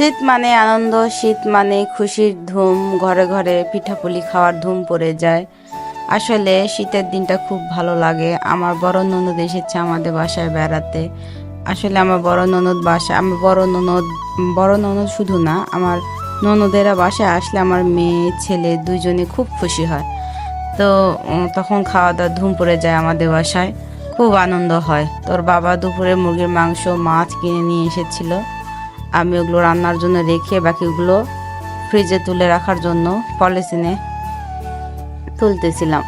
শীত মানে আনন্দ, শীত মানে খুশির ধুম, ঘরে ঘরে পিঠাপুলি খাওয়ার ধুম পড়ে যায়। আসলে শীতের দিনটা খুব ভালো লাগে। আমার বড় ননদ এসেছে আমাদের বাসায় বেড়াতে। আসলে আমার বড় ননদ বাসা, আমার বড় ননদ বড় ননদ শুধু না, আমার ননদেরা বাসায় আসলে আমার মেয়ে, ছেলে দুজনে খুব খুশি হয়। তো তখন খাওয়া দাওয়া ধুম পড়ে যায় আমাদের বাসায়। খুব আনন্দ হয়। তোর বাবা দুপুরে মুরগির মাংস, মাছ কিনে নিয়ে এসেছিল। আমি ওগুলো রান্নার জন্য রেখে বাকিগুলো ফ্রিজে তুলে রাখার জন্য পলিথিনে তুলতেছিলাম।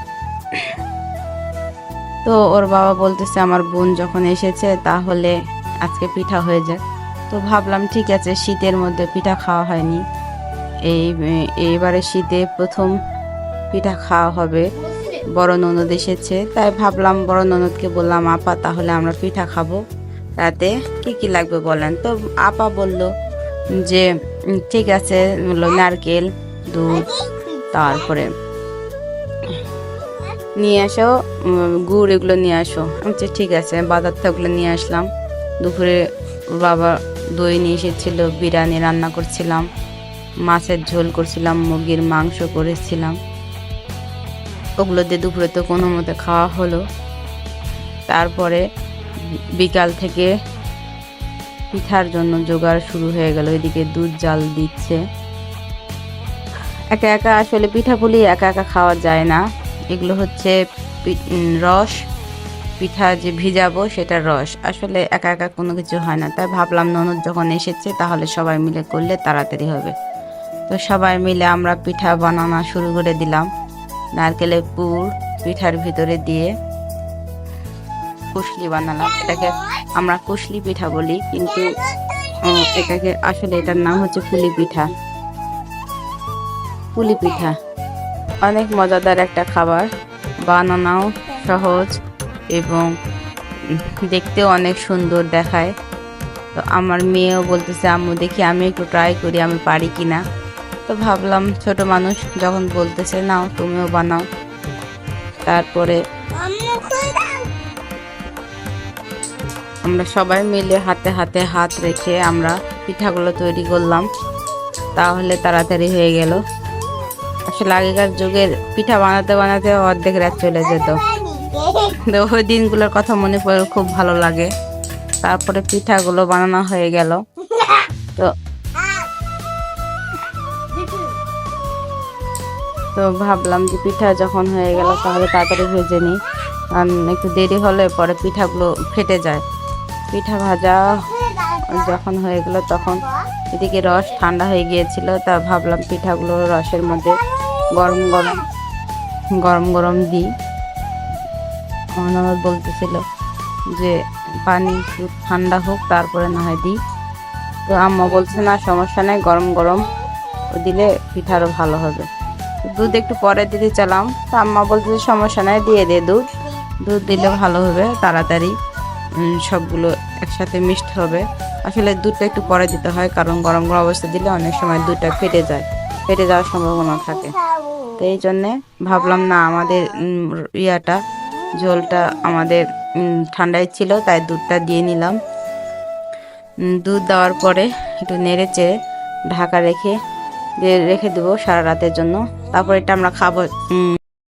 তো ওর বাবা বলতেছে, আমার বোন যখন এসেছে তাহলে আজকে পিঠা হয়ে যাক। তো ভাবলাম, ঠিক আছে, শীতের মধ্যে পিঠা খাওয়া হয়নি। এই, এইবারে শীতে প্রথম পিঠা খাওয়া হবে। বড় ননদ এসেছে। তাই ভাবলাম, বড় ননদকে বললাম, আপা, তাহলে আমরা পিঠা খাব। রাতে কি কি লাগবে বলেন? তো আপা বলল যে ঠিক আছে নারকেল, দুধ, তারপরে নিয়ে আসো গুড় এগুলো নিয়ে আসো। আমি ঠিক আছে, বাজার থেকে নিয়ে আসলাম। দুপুরে বাবা দই নিয়ে এসেছিল, বিরিয়ানি রান্না করছিলাম, মাছের ঝোল করছিলাম, মুরগির মাংস করেছিলাম। ওগুলো দিয়ে দুপুরে তো কোনো মতে খাওয়া হলো। তারপরে বিকাল থেকে পিঠার জন্য জোগাড় শুরু হয়ে গেল, এদিকে দুধ জাল দিচ্ছে। একা একা আসলে পিঠাপুলি একা একা খাওয়া যায় না। এগুলো হচ্ছে রস, পিঠা যে ভিজাবো সেটার রস। আসলে একা একা কোনো কিছু হয় না। তাই ভাবলাম ননদ যখন এসেছে তাহলে সবাই মিলে করলে তাড়াতাড়ি হবে। তো সবাই মিলে আমরা পিঠা বানানো শুরু করে দিলাম। নারকেলের পুর পিঠার ভিতরে দিয়ে কুশলি বানালাম, এটাকে আমরা কুশলি পিঠা বলি, কিন্তু এটাকে আসলে এটার নাম হচ্ছে পুলি পিঠা। পুলি পিঠা। অনেক মজাদার একটা খাবার, বানানোও সহজ এবং দেখতেও অনেক সুন্দর দেখায়। তো আমার মেয়েও বলতেছে, আম্মু, দেখি আমি একটু ট্রাই করি, আমি পারি কি না তো ভাবলাম, ছোট মানুষ যখন বলতেছে, নাও, তুমিও বানাও। তারপরে আমরা সবাই মিলে হাতে হাতে হাত রেখে আমরা পিঠাগুলো তৈরি করলাম। তাহলে তাড়াতাড়ি হয়ে গেল। আসলে আগেকার যুগের পিঠা বানাতে বানাতে অর্ধেক রাত চলে যেত। ওই দিনগুলোর কথা মনে পড়ে খুব ভালো লাগে। তারপরে পিঠাগুলো বানানো হয়ে গেল। তো তো ভাবলাম যে পিঠা যখন হয়ে গেল তাহলে তাড়াতাড়ি ভেজে নিই। কারণ একটু দেরি হলে পরে পিঠাগুলো ফেটে যায়। পিঠা ভাজা যখন হয়ে গেল তখন এদিকে রস ঠান্ডা হয়ে গিয়েছিল, তা ভাবলাম পিঠাগুলো রসের মধ্যে গরম গরম গরম গরম দিই। আমার বলতেছিল যে, পানি ঠান্ডা হোক, তারপরে না হয় দিই। তো আম্মা বলছে, না, সমস্যা নেই, গরম গরম দিলে পিঠারও ভালো হবে। দুধ একটু পরে দিতে চালাম, তো আম্মা বলছে, সমস্যা নেই, দিয়ে দে দুধ। দুধ দিলে ভালো হবে, তাড়াতাড়ি। সবগুলো একসাথে মিক্সড হবে। আসলে দুধটা একটু পরে দিতে হয়, কারণ গরম গরম অবস্থা দিলে অনেক সময় দুধটা ফেটে যায়, ফেটে যাওয়ার সম্ভাবনা থাকে। তো এই জন্যে ভাবলাম না আমাদের ইয়াটা, ঝোলটা আমাদের ঠান্ডায় ছিল, তাই দুধটা দিয়ে নিলাম। দুধ দেওয়ার পরে একটু নেড়ে চেড়ে ঢাকা রেখে রেখে দেবো সারা রাতের জন্য। তারপর এটা আমরা খাব